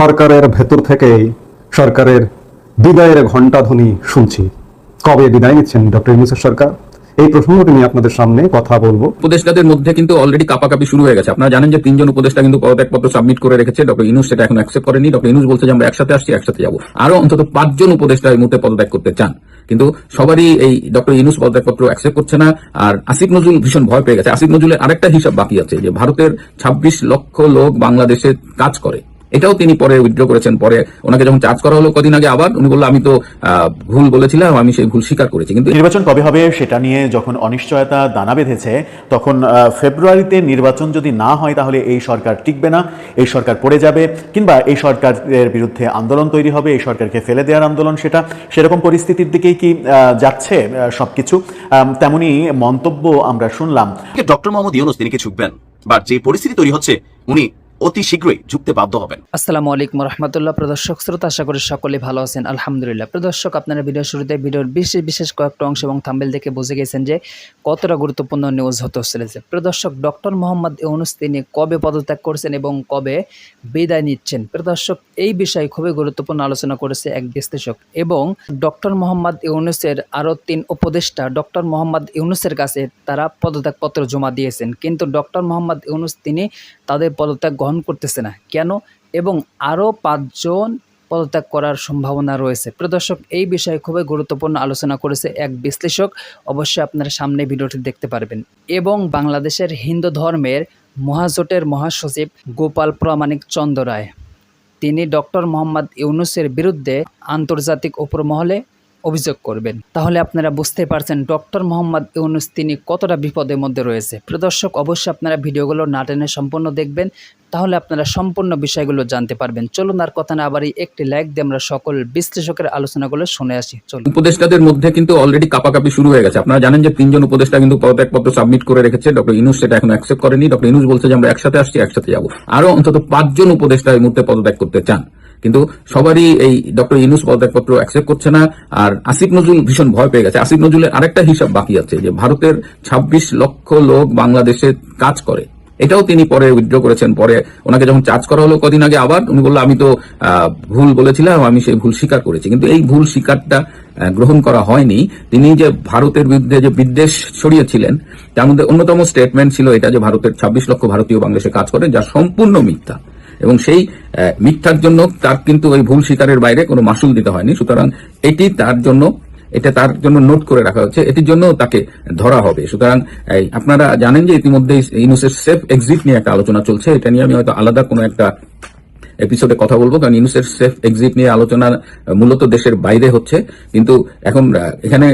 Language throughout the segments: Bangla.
সরকারের ভেতর থেকে সরকারের বিদায়ের ঘণ্টাধ্বনি শুনছি। কবে বিদায় নিচ্ছেন ডক্টর ইউনুসের সরকার? এই প্রসঙ্গটি নিয়ে আপনাদের সামনে কথা বলব। উপদেষ্টাদের মধ্যে কিন্তু অলরেডি কাপাকাপি শুরু হয়ে গেছে। আপনারা জানেন যে তিনজন উপদেষ্টা কিন্তু পদত্যাগপত্র সাবমিট করে রেখেছে। ডক্টর ইনুস সেটা এখন অ্যাকসেপ্ট করেনি। ডক্টর ইনুস বলছে যে আমরা একসাথে আসছি, একসাথে যাব। আরও অন্তত পাঁচজন উপদেষ্টা এই মুহূর্তে পদত্যাগ করতে চান। কিন্তু সবারই এই ডক্টর ইনুস পদত্যাগপত্র অ্যাকসেপ্ট করছে না। আর আসিফ নজরুল ভীষণ ভয় পেয়ে গেছে। আসিফ নজরুলের আরেকটা হিসাব বাকি আছে যে ভারতের ২৬ লক্ষ লোক বাংলাদেশে কাজ করে। এটাও তিনি পরে উইথড্র করেছেন। পরে ওনাকে যখন চার্জ করা হলো কদিন আগে আবার উনি বলল আমি তো আহ, ভুল বলেছিলাম আমি সেই ভুল স্বীকার করেছি। কিন্তু নির্বাচন কবে হবে সেটা নিয়ে যখন অনিশ্চয়তা দানা বেঁধেছে তখন ফেব্রুয়ারিতে নির্বাচন যদি না হয় তাহলে এই সরকার টিকবে না এই সরকার পড়ে যাবে কিংবা এই সরকারের বিরুদ্ধে আন্দোলন তৈরি হবে এই সরকারকে ফেলে দেওয়ার আন্দোলন সেটা সেরকম পরিস্থিতির দিকেই কি আহ, যাচ্ছে আহ, সবকিছু। তেমনি মন্তব্য আমরা শুনলাম। ডক্টর মোহাম্মদ ইউনুস তিনি কি ঝুঁকবেন? বা যে পরিস্থিতি তৈরি হচ্ছে উনি অতি শীঘ্রই ঝুঁকতে বাধ্য হবেন। আসসালামু আলাইকুম রহমতুল্লাহ। প্রদর্শক, শ্রোতা, আশা করি সকলে ভালো আছেন। আলহামদুলিল্লাহ। প্রদর্শক, আপনারা ভিডিও শুরুতে ভিডিওর বিশেষ বিশেষ কয়েকটা অংশ এবং থাম্বেল দেখে বুঝে গেছেন যে কতটা গুরুত্বপূর্ণ নিউজ হতে চলেছে। প্রদর্শক ডক্টর মোহাম্মদ ইউনুস, তিনি কবে পদত্যাগ করছেন এবং কবে বিদায় নিচ্ছেন? প্রদর্শক, এই বিষয়ে খুবই গুরুত্বপূর্ণ আলোচনা করেছে এক বিশ্লেষক এবং ডক্টর মোহাম্মদ ইউনুসের আরও তিন উপদেষ্টা ডক্টর মোহাম্মদ ইউনুসের কাছে তারা পদত্যাগপত্র জমা দিয়েছেন। কিন্তু ডক্টর মোহাম্মদ ইউনুস, তিনি তাদের পদত্যাগ গ্রহণ করতেছে না। কেন? এবং আরও পাঁচজন পদত্যাগ করার সম্ভাবনা রয়েছে। প্রদর্শক এই বিষয়ে খুবই গুরুত্বপূর্ণ আলোচনা করেছে এক বিশ্লেষক। অবশ্যই আপনারা সামনে ভিডিওটি দেখতে পারবেন। এবং বাংলাদেশের হিন্দু ধর্মের মহাজোটের মহাসচিব গোপাল প্রামাণিক চন্দ্র রায়। তিনি ডক্টর মোহাম্মদ ইউনুসের বিরুদ্ধে আন্তর্জাতিক উপরমহলে অভিযোগ করবেন। তাহলে আপনারা বুঝতে পারছেন ডক্টর মোহাম্মদ ইউনুস তিনি কতটা বিপদের মধ্যে রয়েছে। প্রদর্শক অবশ্যই আপনারা ভিডিওগুলো না টেনে সম্পূর্ণ দেখবেন। তাহলে আপনারা সম্পূর্ণ বিষয়গুলো জানতে পারবেন। চলুন আর কথা না আবারই একটি লাইক দিয়ে আমরা সকল বিশ্লেষকের আলোচনাগুলো শুনে আসি। চলুন। উপদেষ্টাদের মধ্যে কিন্তু অলরেডি কাপাকাপি শুরু হয়ে গেছে। আপনারা জানেন যে তিনজন উপদেষ্টা কিন্তু পদত্যাগপত্র সাবমিট করে রেখেছে। ডক্টর ইনুস সেটা এখন অ্যাকসেপ্ট করেনি। ডক্টর ইনুস বলছে যে আমরা একসাথে আসছি, একসাথে যাব। আরও অন্তত পাঁচজন উপদেষ্টা এই মুহূর্তে পদত্যাগ করতে চান। কিন্তু সবারই এই ডক্টর ইনুস পদত্যাগপত্র অ্যাকসেপ্ট করছে না, আর আসিফ নজরুল ভীষণ ভয় পেয়ে গেছে। আসিফ নজরুলের আরেকটা হিসাব বাকি আছে যে ভারতের ২৬ লক্ষ লোক বাংলাদেশে কাজ করে। এটাও তিনি পরে উইথড্র করেছেন। পরে ওনাকে যখন চার্জ করা হলো কদিন আগে আবার, উনি বলল, আমি তো ভুল বলেছিলাম, আমি সেই ভুল স্বীকার করেছি। কিন্তু এই ভুল স্বীকারটা গ্রহণ করা হয়নি। তিনি যে ভারতের বিরুদ্ধে যে বিদ্বেষ ছড়িয়েছিলেন, তার মধ্যে অন্যতম স্টেটমেন্ট ছিল এটা যে ভারতের ২৬ লক্ষ ভারতীয় বাংলাদেশে কাজ করে, যা সম্পূর্ণ মিথ্যা। এবং সেই মিথ্যার জন্য তার কিন্তু ওই ভুল স্বীকারের বাইরে কোনো মাসুল দিতে হয়নি। সুতরাং এটি তার জন্য, এটা তার জন্য নোট করে রাখা হচ্ছে। এটির জন্য তাকে ধরা হবে। সুতরাং আপনারা জানেন যে ইতিমধ্যে ইউনুসের সেফ এক্সিট নিয়ে একটা আলোচনা চলছে। এটা নিয়ে আমি হয়তো আলাদা কোনো একটা এপিসোডে কথা বলব, কারণ ইউনুসের সেফ এক্সিট নিয়ে আলোচনা মূলত দেশের বাইরে হচ্ছে। কিন্তু এখন এখানে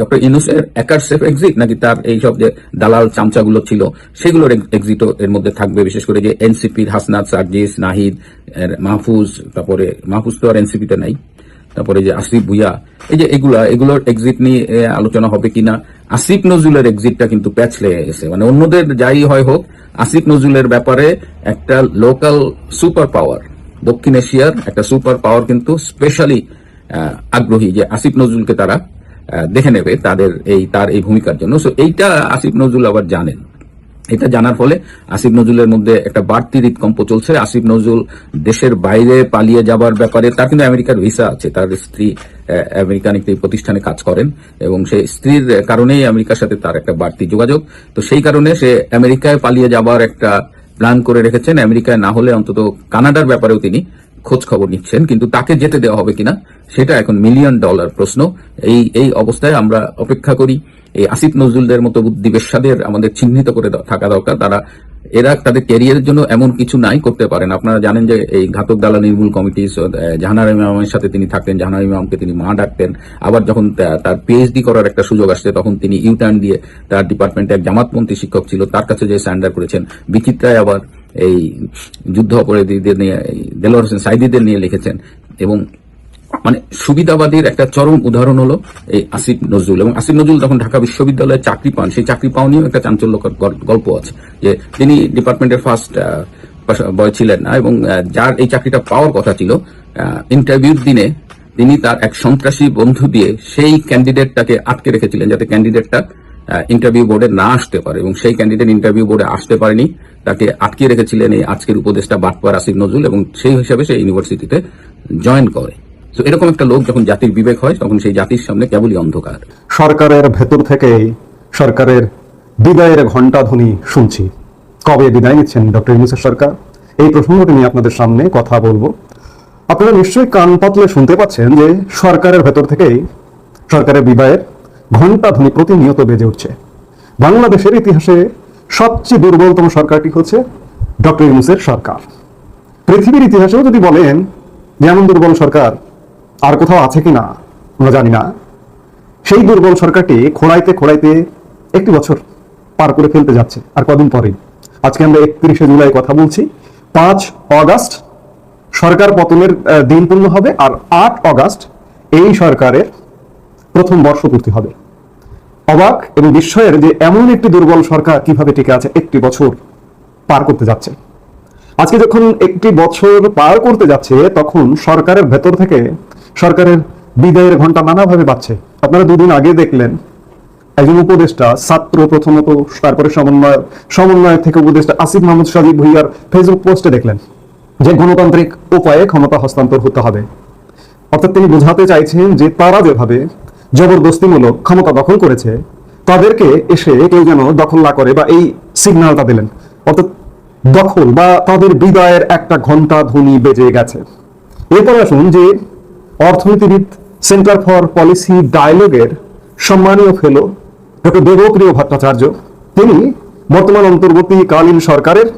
ডক্টর ইউনুসের একার সেফ এক্সিট নাকি তার এইসব যে দালাল চামচাগুলো ছিল, সেগুলোর এক্সিটও এর মধ্যে থাকবে, বিশেষ করে যে এনসিপির হাসনাত, সার্জিস, নাহিদ মাহফুজ, তারপরে মাহফুজ তো আর এনসিপিতে নাই, তারপরে যে আসিফ ভুইয়া, এই যে এগুলা, এগুলোর এক্সিট নিয়ে আলোচনা হবে কিনা, আসিফ নজরুলের এক্সিটটা কিন্তু প্যাচ লেগে গেছে মানে অন্যদের যাই হয় হোক, আসিফ নজরুলের ব্যাপারে একটা লোকাল সুপার পাওয়ার দক্ষিণ এশিয়ার একটা সুপার পাওয়ার কিন্তু স্পেশালি আগ্রহী যে আসিফ নজরুলকে তারা দেখে নেবে তাদের এই, তার এই ভূমিকার জন্য। সো এইটা আসিফ নজরুল আবার জানেন। এটা জানার ফলে আসিফ নজরুলের মধ্যে একটা বাড়তি হৃদকম্প চলছে। আসিফ নজরুল দেশের বাইরে পালিয়ে যাবার ব্যাপারে, তার কিন্তু আমেরিকার ভিসা আছে। তার স্ত্রী আমেরিকান একটি প্রতিষ্ঠানে কাজ করেন এবং সেই স্ত্রীর কারণেই আমেরিকার সাথে তার একটা বাড়তি যোগাযোগ। তো সেই কারণে সে আমেরিকায় পালিয়ে যাবার একটা প্ল্যান করে রেখেছেন। আমেরিকায় না হলে অন্তত কানাডার ব্যাপারেও তিনি খোঁজ খবর নিচ্ছেন, কিন্তু তাকে যেতে দেওয়া হবে কিনা, সেটা এখন মিলিয়ন ডলার প্রশ্ন। এই এই অবস্থায় আমরা অপেক্ষা করি। এই আসিফ নজরুলদের মতো বুদ্ধিবেশাদের আমাদের চিহ্নিত করে থাকা দরকার। তারা, এরা তাদের ক্যারিয়ারের জন্য এমন কিছু নাই করতে পারেন। আপনারা জানেন যে এই ঘাতক দালা নির্মূল কমিটি জাহানার ইমামের সাথে তিনি থাকতেন, জাহানার ইমামকে তিনি মা ডাকতেন। আবার যখন তার পিএইচডি করার একটা সুযোগ আসছে, তখন তিনি ইউটার্ন দিয়ে তার ডিপার্টমেন্টে এক জামাতপন্থী শিক্ষক ছিল। তার কাছে যে স্যান্ডার করেছেন, বিচিত্রায় আবার এই যুদ্ধ অপরাধীদের নিয়ে দেলোয়ার হোসেন সাইদিদের নিয়ে লিখেছেন। এবং মানে সুবিধাবাদীর একটা চরম উদাহরণ হলো এই আসিফ নজরুল। এবং আসিফ নজরুল যখন ঢাকা বিশ্ববিদ্যালয়ে চাকরি পান, সেই চাকরি পাওয়া নিয়েও একটা চাঞ্চল্যকর গল্প আছে। যে তিনি ডিপার্টমেন্টের ফার্স্ট বয় ছিলেন না এবং যার এই চাকরিটা পাওয়ার কথা ছিল ইন্টারভিউর দিনে তিনি তার এক সন্ত্রাসী বন্ধু দিয়ে সেই ক্যান্ডিডেটটাকে আটকে রেখেছিলেন, যাতে ক্যান্ডিডেটটা ইন্টারভিউ বোর্ডে না আসতে পারে এবং সেই ক্যান্ডিডেট ইন্টারভিউ বোর্ডে আসতে পারেনি। তাকে আটকে রেখেছিলেন এই আজকের উপদেষ্টা বাটপার আসিফ নজরুল এবং সেই হিসাবে সে ইউনিভার্সিটিতে জয়েন করে। তো এরকম একটা লোক যখন জাতির বিবেক হয়, তখন সেই জাতির সামনে কেবলই অন্ধকার। সরকারের ভেতর থেকেই সরকারের বিদায়ের ঘণ্টা ধ্বনি শুনছি। কবে বিদায় নিচ্ছেন ডক্টর ইউনুসের সরকার? এই প্রসঙ্গটি নিয়ে আপনাদের সামনে কথা বলব। আপনারা নিশ্চয়ই কান পাতলে শুনতে পাচ্ছেন যে সরকারের ভেতর থেকেই সরকারের বিদায়ের ঘণ্টা ধ্বনি প্রতিনিয়ত বেজে উঠছে। বাংলাদেশের ইতিহাসে সবচেয়ে দুর্বলতম সরকারটি হচ্ছে ডক্টর ইউনুসের সরকার। পৃথিবীর ইতিহাসেও যদি বলেন যে এমন দুর্বল সরকার আর কোথাও আছে কিনা, আমরা জানি না। সেই দুর্বল সরকারটি খোড়াইতে খোড়াইতে একটি বছর পার করে ফেলতে যাচ্ছে, আর কদিন পরেই আজকে আমরা একত্রিশে জুলাই কথা বলছি। পাঁচ অগাস্ট সরকার পতনের দিন পূর্ণ হবে, আর আট অগাস্ট এই সরকারের প্রথম বর্ষপূর্তি হবে। অবাক এবং বিস্ময়ের যে এমন একটি দুর্বল সরকার কীভাবে টিকে আছে একটি বছর পার করতে যাচ্ছে। আজকে যখন একটি বছর পার করতে যাচ্ছে, তখন সরকারের ভেতর থেকে সরকারের বিদায়ের ঘণ্টা নানাভাবে বাজছে আপনারা দুদিন আগে দেখলেন, একজন উপদেষ্টা, ছাত্র প্রথমত, তারপরে সমন্বয় সমন্বয় থেকে উপদেষ্টা আসিফ মাহমুদ সাজিব ভুইয়ার ফেসবুক পোস্টে দেখলেন যে গণতান্ত্রিক উপায়ে ক্ষমতা হস্তান্তর হতে হবে। অর্থাৎ তিনি বোঝাতে চাইছেন যে তারা যেভাবে জবরদস্তিমূলক ক্ষমতা দখল করেছে, তাদেরকে এসে কেউ যেন দখল না করে বা এই সিগন্যালটা দিলেন। অর্থাৎ দখল বা তাদের বিদায়ের একটা ঘণ্টা ধ্বনি বেজে গেছে। এরপরে আসুন যে অর্থনীতিবিদ সেন্টার ফর পলিসি ডায়ালগের সম্মানীয় ফেলো ডক্টর দেবপ্রিয় ভট্টাচার্য। তিনি বর্তমান অন্তর্বর্তীকালীন সরকারের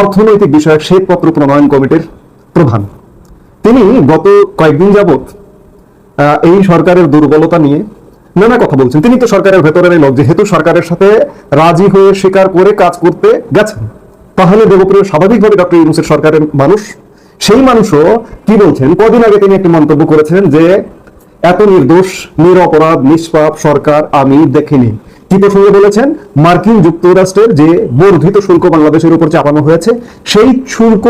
অর্থনৈতিক বিষয়ক শ্বেতপত্র প্রণয়ন কমিটির প্রধান। তিনি গত কয়েকদিন যাবত এই সরকারের দুর্বলতা নিয়ে নানা কথা বলছেন। তিনি তো সরকারের ভেতরের লোক, যেহেতু সরকারের সাথে রাজি হয়ে স্বীকার করে কাজ করতে গেছেন। তাহলে দেবপ্রিয়, স্বাভাবিকভাবে ডক্টর ইউনুসের সরকারের মানুষ, সেই মানুষও কি বলছেন? কদিন আগে তিনি একটি মন্তব্য করেছেন যে, এত নির্দোষ, নিরপরাধ, নিষ্পাপ সরকার আমি দেখিনি। কি প্রসঙ্গে বলেছেন? মার্কিন যুক্তরাষ্ট্রের যে বর্ধিত শুল্ক বাংলাদেশের উপর চাপানো হয়েছে, সেই শুল্ক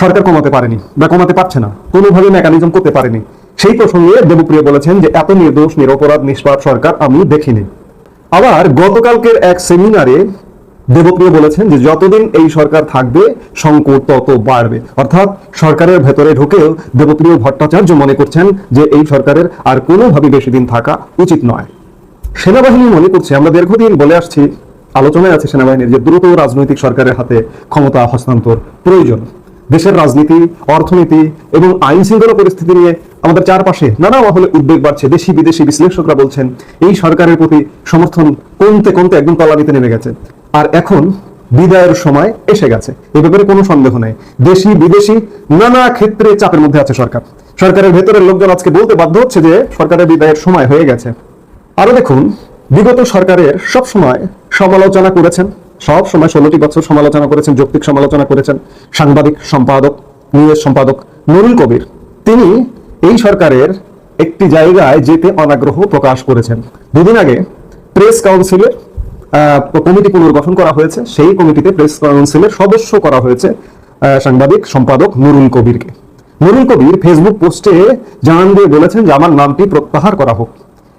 সরকার কমাতে পারেনি বা কমাতে পারছে না। কোনোভাবে মেকানিজম করতে পারেনি। সেই প্রসঙ্গে দেবপ্রিয় বলেছেন যে, এত নির্দোষ, নিরপরাধ, নিষ্পাপ সরকার আমি দেখিনি। আবার গতকালকের এক সেমিনারে দেবপ্রিয় বলেছেন যে, যতদিন এই সরকার থাকবে, সংকট তত বাড়বে। অর্থাৎ সরকারের ভেতরে ঢুকেও দেবপ্রিয় ভট্টাচার্য মনে করছেন যে, এই সরকারের আর কোনোভাবে বেশি দিন থাকা উচিত নয়। সেনাবাহিনী মনে করছে, আমরা দীর্ঘদিন বলে আসছি, আলোচনায় আছে সেনাবাহিনীর যে, দ্রুত রাজনৈতিক সরকারের হাতে ক্ষমতা হস্তান্তর প্রয়োজন। দেশের রাজনীতি, অর্থনীতি এবং আইন শৃঙ্খলা পরিস্থিতি নিয়ে আমাদের চারপাশে নানা মহলে উদ্বেগ বাড়ছে। দেশি, বিদেশি বিশ্লেষকরা বলছেন, এই সরকারের প্রতি সমর্থন কমতে কমতে একদম তলানিতে নেমে গেছে। আর এখন বিদায়ের সময় এসে গেছে। এ ব্যাপারে কোনো সন্দেহ নেই। দেশি, বিদেশি নানা ক্ষেত্রে চাপের মধ্যে আছে সরকার। সরকারের ভেতরের লোকজন আজকে বলতে বাধ্য হচ্ছে যে সরকারের বিদায়ের সময় হয়ে গেছে। আরও দেখুন, বিগত সরকারের সব সময় সমালোচনা করেছেন। সব সময় ষোলোটি বছর সমালোচনা করেছেন, যৌক্তিক সমালোচনা করেছেন সাংবাদিক সম্পাদক, নিউজ সম্পাদক নুরুল কবির। তিনি এই সরকারের একটি জায়গায় যেতে অনাগ্রহ প্রকাশ করেছেন। দুদিন আগে প্রেস কাউন্সিলের কমিটি পুনর্গঠন করা হয়েছে। সেই কমিটিতে প্রেস কাউন্সিলের সদস্য করা হয়েছে সাংবাদিক সম্পাদক নুরুল কবিরকে। নুরুল কবির ফেসবুক পোস্টে জানান দিয়ে বলেছেন যে, আমার নামটি প্রত্যাহার করা হোক।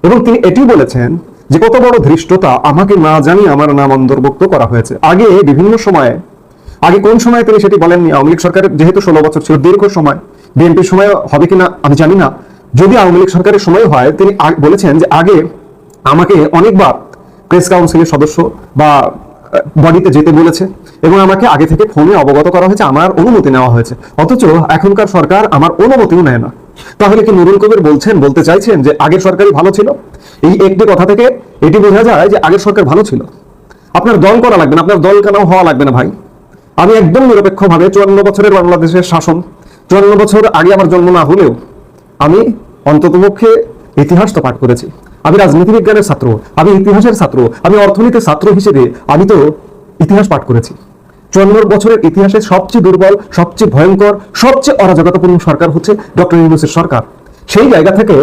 এবং তিনি এটি বলেছেন যে, কত বড় ধৃষ্টতা, আমাকে না জানিয়ে আমার নাম অন্তর্ভুক্ত করা হয়েছে। আগে বিভিন্ন সময়ে আগে কোন সময় তিনি সেটি বলেননি? আওয়ামী লীগ সরকারের যেহেতু ষোলো বছর ছিল, দীর্ঘ সময়। বিএনপির সময় হবে কিনা, আমি জানি না। যদি আওয়ামী লীগ সরকারের সময় হয়, তিনি বলেছেন যে আগে আমাকে অনেকবার প্রেস কাউন্সিলের সদস্য বা বডিতে যেতে বলেছে এবং আমাকে আগে থেকে ফোনে অবগত করা হয়েছে, আমার অনুমতি নেওয়া হয়েছে। অথচ এখনকার সরকার আমার অনুমতিও নেয় না। তাহলে কি নুরুল কবির বলছেন, বলতে চাইছেন যে আগের সরকারই ভালো ছিল? এই একটি কথা থেকে এটি বোঝা যায় যে আগের সরকার ভালো ছিল। আপনার দল করা লাগবে না, আপনার দল কেন হওয়া লাগবে না ভাই? আমি একদম নিরপেক্ষভাবে চুয়ান্ন বছরের বাংলাদেশের শাসন, চুয়ান্ন বছর আগে আমার জন্ম না হলেও আমি অন্ততপক্ষে ইতিহাস তো পাঠ করেছি। আমি রাজনীতি বিজ্ঞানের ছাত্র, আমি ইতিহাসের ছাত্র, আমি অর্থনীতির ছাত্র হিসেবে আমি তো ইতিহাস পাঠ করেছি। চুয়ান্ন বছরের ইতিহাসে সবচেয়ে দুর্বল, সবচেয়ে ভয়ঙ্কর, সবচেয়ে অরাজকতাপূর্ণ সরকার হচ্ছে ডক্টর ইউনুসের সরকার। সেই জায়গা থেকে,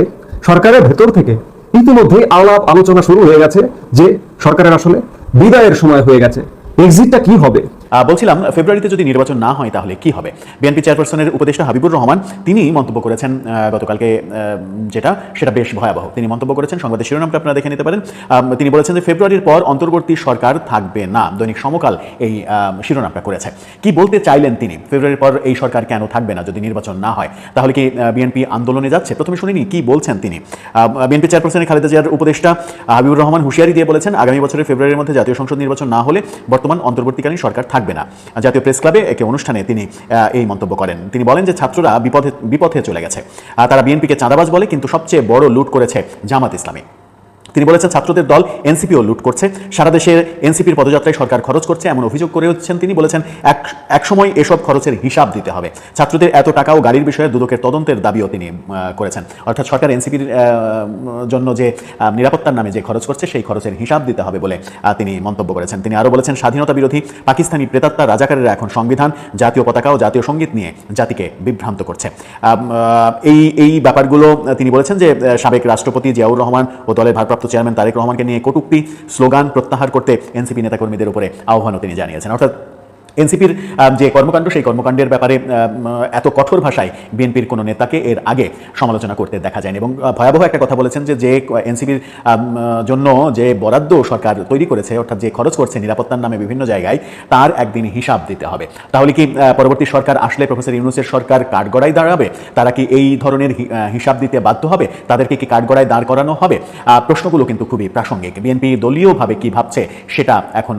সরকারের ভেতর থেকে ইতিমধ্যেই আলাপ আলোচনা শুরু হয়ে গেছে যে সরকারের আসলে বিদায়ের সময় হয়ে গেছে। এক্সিটটা কি হবে? বলছিলাম, ফেব্রুয়ারিতে যদি নির্বাচন না হয় তাহলে কি হবে? বিএনপি চেয়ারপারসনের উপদেষ্টা হাবিবুর রহমান, তিনি মন্তব্য করেছেন গতকালকে যেটা, সেটা বেশ ভয়াবহ। তিনি মন্তব্য করেছেন, সংবাদের শিরোনামটা আপনারা দেখে নিতে পারেন। তিনি বলেছেন যে ফেব্রুয়ারির পর অন্তর্বর্তী সরকার থাকবে না। দৈনিক সমকাল এই শিরোনামটা করেছে। কি বলতে চাইলেন তিনি? ফেব্রুয়ারির পর এই সরকার কেন থাকবে না যদি নির্বাচন না হয়? তাহলে কি বিএনপি আন্দোলনে যাচ্ছে? প্রথমে শুনিনি কি বলছেন তিনি? বিএনপি চেয়ারপারসন খালেদা জিয়ার উপদেষ্টা হাবিবুর রহমান হুঁশিয়ারি দিয়ে বলেছেন, আগামী বছরের ফেব্রুয়ারির মধ্যে জাতীয় সংসদ নির্বাচন না হলে বর্তমান অন্তর্বর্তীকালীন সরকার থাকবে না। জাতীয় প্রেস ক্লাবে একটি অনুষ্ঠানে তিনি এই মন্তব্য করেন। তিনি বলেন যে ছাত্ররা বিপথে বিপথে চলে গেছে। তারা বিএনপিকে চাঁদাবাজ বলে, কিন্তু সবচেয়ে বড় লুট করেছে জামাত ইসলামী। তিনি বলেছেন, ছাত্রদের দল এনসিপিও লুট করছে। সারা দেশের এনসিপির পদযাত্রায় সরকার খরচ করছে, এমন অভিযোগ করে হচ্ছেন তিনি। বলেছেন, এক এক সময় এসব খরচের হিসাব দিতে হবে। ছাত্রদের এত টাকা ও গাড়ির বিষয়ে দুদকের তদন্তের দাবিও তিনি করেছেন। অর্থাৎ সরকার এনসিপির জন্য যে নিরাপত্তার নামে যে খরচ করছে, সেই খরচের হিসাব দিতে হবে বলে তিনি মন্তব্য করেছেন। তিনি আরও বলেছেন, স্বাধীনতা বিরোধী পাকিস্তানি প্রেতাত্মা রাজাকারেরা এখন সংবিধান, জাতীয় পতাকা ও জাতীয় সংগীত নিয়ে জাতিকে বিভ্রান্ত করছে। এই এই ব্যাপারগুলো তিনি বলেছেন যে সাবেক রাষ্ট্রপতি জিয়াউর রহমান ও দলের ভারপ্রাপ্ত চেয়ারম্যান তারেক রহমানকে নিয়ে কটুক্তি, স্লোগান প্রত্যাহার করতে এনসিপি নেতাকর্মীদের উপরে আহ্বানও তিনি জানিয়েছেন। অর্থাৎ এনসিপির যে কর্মকাণ্ড, সেই কর্মকাণ্ডের ব্যাপারে এত কঠোর ভাষায় বিএনপির কোনো নেতাকে এর আগে সমালোচনা করতে দেখা যায়নি। এবং ভয়াবহ একটা কথা বলেছেন যে যে এনসিপির জন্য যে বরাদ্দ সরকার তৈরি করেছে, অর্থাৎ যে খরচ করছে নিরাপত্তার নামে বিভিন্ন জায়গায়, তার একদিন হিসাব দিতে হবে। তাহলে কি পরবর্তী সরকার আসলে প্রফেসর ইউনুসের সরকার কাঠগড়ায় দাঁড়াবে? তারা কি এই ধরনের হিসাব দিতে বাধ্য হবে? তাদেরকে কি কাঠগড়ায় দাঁড় করানো হবে? প্রশ্নগুলো কিন্তু খুবই প্রাসঙ্গিক। বিএনপি দলীয়ভাবে কি ভাবছে, সেটা এখন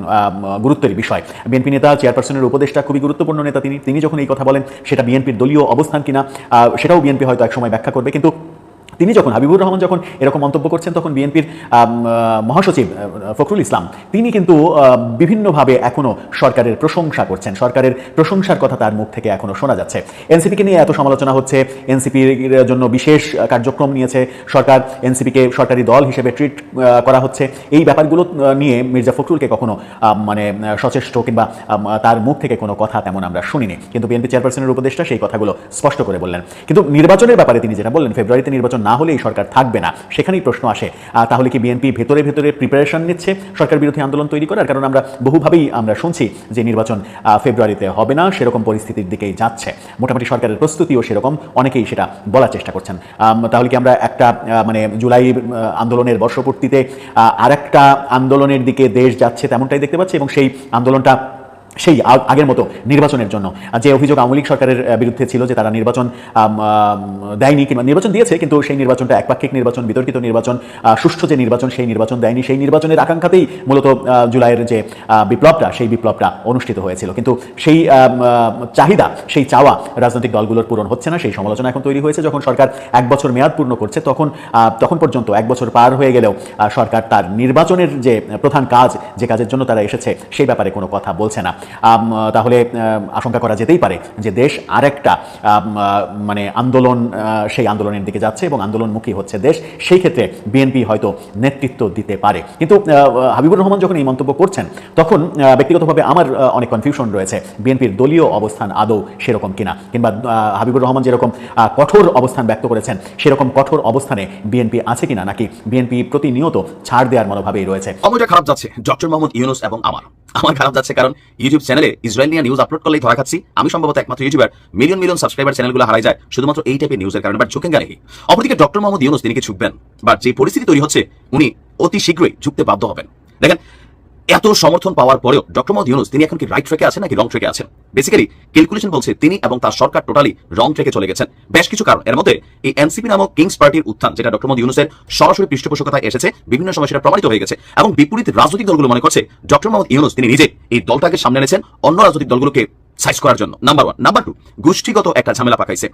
গুরুত্বের বিষয়। বিএনপি নেতা চেয়ারপারসনের উপদেষ্টা খুবই গুরুত্বপূর্ণ নেতা তিনি। তিনি যখন এই কথা বলেন, সেটা বিএনপির দলীয় অবস্থান কিনা সেটাও বিএনপি হয়তো এক সময় ব্যাখ্যা করবে। কিন্তু তিনি যখন হাবিবুর রহমান যখন এরকম মন্তব্য করছেন তখন বিএনপির মহাসচিব ফখরুল ইসলাম, তিনি কিন্তু বিভিন্নভাবে এখনও সরকারের প্রশংসা করছেন। সরকারের প্রশংসার কথা তার মুখ থেকে এখনও শোনা যাচ্ছে। এনসিপিকে নিয়ে এত সমালোচনা হচ্ছে, এনসিপির জন্য বিশেষ কার্যক্রম নিয়েছে সরকার, এনসিপিকে সরকারি দল হিসেবে ট্রিট করা হচ্ছে। এই ব্যাপারগুলো নিয়ে মির্জা ফখরুলকে কখনো মানে সচেষ্ট কিংবা তার মুখ থেকে কোনো কথা তেমন আমরা শুনিনি। কিন্তু বিএনপি চেয়ারপারসনের উপদেষ্টা সেই কথাগুলো স্পষ্ট করে বললেন। কিন্তু নির্বাচনের ব্যাপারে তিনি যেটা বললেন, ফেব্রুয়ারিতে নির্বাচন না হলে এই সরকার থাকবে না। সেখানেই প্রশ্ন আসে তাহলে কি বিএনপি ভেতরে ভেতরে প্রিপারেশন নিচ্ছে? সরকার বিরোধী আন্দোলন তৈরি করার কারণ আমরা বহুভাবেই আমরা শুনছি যে নির্বাচন ফেব্রুয়ারিতে হবে না, সেরকম পরিস্থিতির দিকেই যাচ্ছে। মোটামুটি সরকারের প্রস্তুতিও সেরকম, অনেকেই সেটা বলার চেষ্টা করছেন। তাহলে কি আমরা একটা মানে জুলাই আন্দোলনের বর্ষপূর্তিতে আর একটা আন্দোলনের দিকে দেশ যাচ্ছে তেমনটাই দেখতে পাচ্ছি এবং সেই আন্দোলনটা সেই আগের মতো নির্বাচনের জন্য। যে অভিযোগ আওয়ামী লীগ সরকারের বিরুদ্ধে ছিল যে তারা নির্বাচন দেয়নি কিংবা নির্বাচন দিয়েছে, কিন্তু সেই নির্বাচনটা একপাক্ষিক নির্বাচন, বিতর্কিত নির্বাচন সুষ্ঠু যে নির্বাচন, সেই নির্বাচন দেয়নি। সেই নির্বাচনের আকাঙ্ক্ষাতেই মূলত জুলাইয়ের যে বিপ্লবটা, সেই বিপ্লবটা অনুষ্ঠিত হয়েছিল। কিন্তু সেই চাহিদা, সেই চাওয়া রাজনৈতিক দলগুলোর পূরণ হচ্ছে না। সেই সমালোচনা এখন তৈরি হয়েছে। যখন সরকার এক বছর মেয়াদ পূর্ণ করছে, তখন তখন পর্যন্ত এক বছর পার হয়ে গেলেও সরকার তার নির্বাচনের যে প্রধান কাজ, যে কাজের জন্য তারা এসেছে সেই ব্যাপারে কোনো কথা বলছে না। তাহলে আশঙ্কা করা যেতেই পারে যে দেশ আরেকটা মানে আন্দোলন সেই আন্দোলনের দিকে যাচ্ছে এবং আন্দোলনমুখী হচ্ছে দেশ, সেই ক্ষেত্রে বিএনপি হয়তো নেতৃত্ব দিতে পারে। কিন্তু হাবিবুর রহমান যখন এই মন্তব্য করছেন, তখন ব্যক্তিগতভাবে আমার অনেক কনফিউশন রয়েছে, বিএনপির দলীয় অবস্থান আদৌ সেরকম কিনা, কিংবা হাবিবুর রহমান যেরকম কঠোর অবস্থান ব্যক্ত করেছেন, সেরকম কঠোর অবস্থানে বিএনপি আছে কিনা, নাকি বিএনপি প্রতিনিয়ত ছাড় দেওয়ার মনোভাবেই রয়েছে? খারাপ যাচ্ছে, ডক্টর মোহাম্মদ ইউনুস এবং আমার। আমার খারাপ যাচ্ছে কারণ ইউটিউব চ্যানেলে ইসরায়েল নিয়ে নিউজ আপলোড করলেই ধরা খাচ্ছি। আমি সম্ভবত একমাত্র ইউটিউবার মিলিয়ন মিলিয়ন সাবস্ক্রাইবার চ্যানেলগুলো হারাই যায়। শুধুমাত্র এই টাইপের নিউজের কারণে বাট ঝুঁকেন গাড়ি অপরদিকে ডক্টর মোহাম্মদ ইউনুস, তিনি ঝুঁকবেন বাট যে পরিস্থিতি তৈরি হচ্ছে, উনি অতি শীঘ্রই ঝুঁকতে বাধ্য হবেন। দেখেন এত সমর্থন পাওয়ার পরেও ডক্টর মোহাম্মদ ইউনুস, তিনি এখন কি রাইট ট্র্যাকে আছেন নাকি রং ট্র্যাকে আছেন? বেসিক্যালি ক্যালকুলেশন বলছে তিনি এবং তার সরকার টোটালি রং ট্র্যাকে চলে গেছেন। বেশ কিছু কারণ। এর মধ্যে এই এনসিপি নামক কিংস পার্টির উত্থান, যেটা ডক্টর মোহাম্মদ ইউনুসের সরাসরি পৃষ্ঠপোষকতায় এসেছে, বিভিন্ন সময় সেটা প্রমাণিত হয়ে গেছে এবং বিপরীত রাজনৈতিক দলগুলো মনে করছে ডক্টর মোহাম্মদ ইউনুস, তিনি নিজে এই দলটাকে সামনে এনেছেন অন্য রাজনৈতিক দলগুলোকে সাইজ করার জন্য। নাম্বার ওয়ান নাম্বার টু গোষ্ঠীগত একটা ঝামেলা পাকাইছে।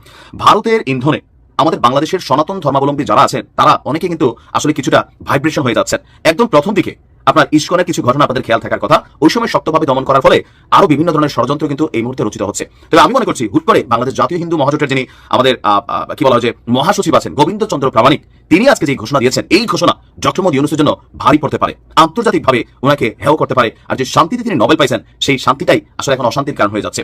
ভারতের ইন্ধনে আমাদের বাংলাদেশের সনাতন ধর্মাবলম্বী যারা আছেন, তারা অনেকে কিন্তু আসলে কিছুটা ভাইব্রেশন হয়ে যাচ্ছেন। একদম প্রথম দিকে আপনার ইস্কনের কিছু ঘটনা আপনাদের খেয়াল থাকার কথা, ওই সময় শক্তভাবে দমন করার ফলে আরও বিভিন্ন ধরনের ষড়যন্ত্র কিন্তু এই মুহূর্তে রচিত হচ্ছে। তবে আমি মনে করছি, হুট করে বাংলাদেশ জাতীয় হিন্দু মহাজোটের যিনি আমাদের কি বলা হয় যে, মহাসচিব আছেন গোবিন্দ চন্দ্র প্রামাণিক, তিনি আজকে যে ঘোষণা দিয়েছেন, এই ঘোষণা ডক্টর মোদী ইউনুসের জন্য ভারী পড়তে পারে। আন্তর্জাতিকভাবে ওনাকে হেয় করতে পারে আর যে শান্তিতে তিনি নোবেল পাইছেন, সেই শান্তিটাই আসলে এখন অশান্তির কারণ হয়ে যাচ্ছে।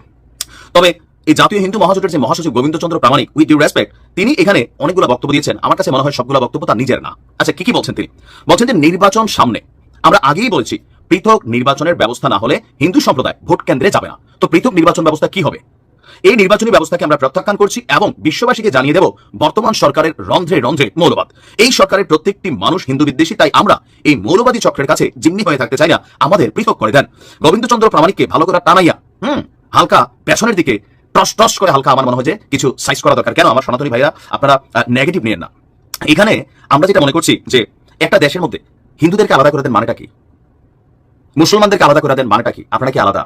তবে এই জাতীয় হিন্দু মহাজোটের যে মহাসচিব Gobinda Chandra Pramanik with due respect তিনি এখানে অনেকগুলো বক্তব্য দিয়েছেন। আমার কাছে মনে হয় সবগুলো বক্তব্য তার নিজের না। আচ্ছা কি কি বলছেন তিনি? বলছেন যে নির্বাচন সামনে আমরা আগেই বলছি, পৃথক নির্বাচনের ব্যবস্থা না হলে হিন্দু সম্প্রদায় ভোট কেন্দ্রে যাবে না। তো পৃথক নির্বাচন ব্যবস্থা কি হবে? এই নির্বাচনী ব্যবস্থাকে আমরা প্রত্যাখ্যান করছি এবং বিশ্ববাসীকে জানিয়ে দেব, বর্তমান সরকারের রন্ধ্রে রন্ধ্রে মৌলবাদ। এই সরকারের প্রত্যেকটি মানুষ হিন্দু বিদ্বেষী, তাই আমরা এই মৌলবাদী চক্রের কাছে জিম্মি হয়ে থাকতে চাই না। আমাদের পৃথক করে দেন। গোবিন্দচন্দ্র প্রামাণিককে ভালো করে টানাইয়া, হুম, হালকা পেছনের দিকে টস টস করে হালকা আমার মনে হয় যে কিছু সাইজ করা দরকার। কেন? আমার সনাতনী ভাইরা, আপনারা নেগেটিভ নিয়েন না। এখানে আমরা যেটা মনে করছি যে একটা দেশের মধ্যে হিন্দুদেরকে আলাদা করে দেন মানেটা কি? মুসলমানদেরকে আলাদা করে দেন মানেটা কি? আপনারা কি আলাদা?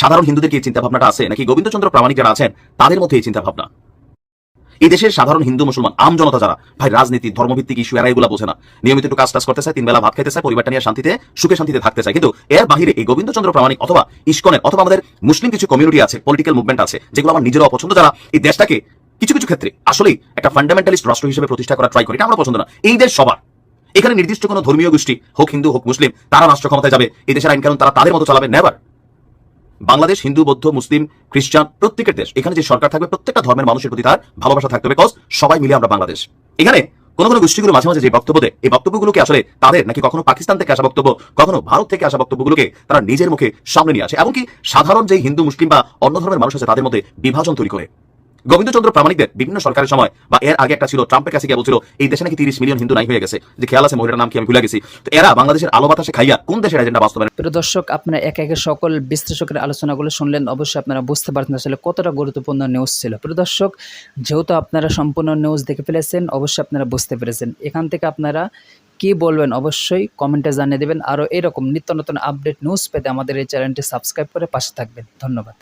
সাধারণ হিন্দুদের কি এই চিন্তা ভাবনাটা আছে? নাকি গোবিন্দচন্দ্র প্রামাণিক যারা আছেন, তাদের মধ্যে এই চিন্তা ভাবনা এই দেশের সাধারণ হিন্দু মুসলমান, আম জনতা যারা, ভাই, রাজনীতি, ধর্মভিত্তিক ইস্যু এরা এগুলো বোঝে না। নিয়মিত একটু কাজ টাজ করতে চায়, তিন বেলা ভাত খেতে চায়, পরিবারটা নিয়ে শান্তিতে, সুখে শান্তিতে থাকতে চায়। কিন্তু এর বাহিরে এই গোবিন্দচন্দ্র প্রামাণিক অথবা ইস্কনের অথবা আমাদের মুসলিম কিছু কমিউনিটি আছে পলিটিক্যাল মুভমেন্ট আছে, যেগুলো আমার নিজেরও অপছন্দ যারা এই দেশটাকে কিছু কিছু ক্ষেত্রে আসলেই একটা ফান্ডামেন্টালিস্ট রাষ্ট্র হিসেবে প্রতিষ্ঠা করা ট্রাই করি, এটা আমরা পছন্দ না। এই দেশ সবার। এখানে নির্দিষ্ট কোনো ধর্মীয় গোষ্ঠী, হোক হিন্দু, হোক মুসলিম, তারা রাষ্ট্র ক্ষমতায় যাবে। এই দেশের আইন কানুন তারা তাদের মতো চালাবে? নেভার বাংলাদেশ, হিন্দু, বৌদ্ধ, মুসলিম, খ্রিস্টান, প্রত্যেকের দেশ, এখানে যে সরকার থাকবে, প্রত্যেকটা ধর্মের মানুষের প্রতি তার ভালোবাসা থাকতে হবে কজ সবাই মিলে আমরা বাংলাদেশ। এখানে কোনো কোন গোষ্ঠীগুলো মাঝে মাঝে যে বক্তব্য দেয়, এই বক্তব্যগুলোকে আসলে তাদের নাকি কখনো পাকিস্তান থেকে আসা বক্তব্য, কখনো ভারত থেকে আসা বক্তব্যগুলোকে তারা নিজের মুখে সামনে নিয়ে আসে। এমনকি সাধারণ যে হিন্দু, মুসলিম বা অন্য ধর্মের মানুষ আছে, তাদের মধ্যে বিভাজন তৈরি করে। গোবিন্দচন্দ্র প্রামাণিকদের বিভিন্ন সরকারের সময়, বা এর আগে একটা ছিল, ট্রাম্পের কাছে গিয়ে বলছিল, এই দেশে নাকি তিরিশ মিলিয়ন হিন্দু নাই হয়ে গেছে। যে খেয়াল আছে, মহিলার নাম কি আমি ভুলে গেছি। তো এরা বাংলাদেশের আলো বাতাসে খাইয়া কোন দেশের এজেন্ডা বাস্তবায়ন প্রিয় দর্শক, আপনারা একে একে সকল বিশ্লেষকের আলোচনাগুলো শুনলেন। অবশ্যই আপনারা বুঝতে পারছেন আসলে কতটা গুরুত্বপূর্ণ নিউজ ছিল। প্রিয় দর্শক, যেহেতু আপনারা সম্পূর্ণ নিউজ দেখে ফেলেছেন, অবশ্যই আপনারা বুঝতে পেরেছেন। এখান থেকে আপনারা কি বলবেন, অবশ্যই কমেন্টে জানিয়ে দেবেন। আরও এরকম নিত্য নতুন আপডেট নিউজ পেতে আমাদের এই চ্যানেলটি সাবস্ক্রাইব করে পাশে থাকবেন। ধন্যবাদ।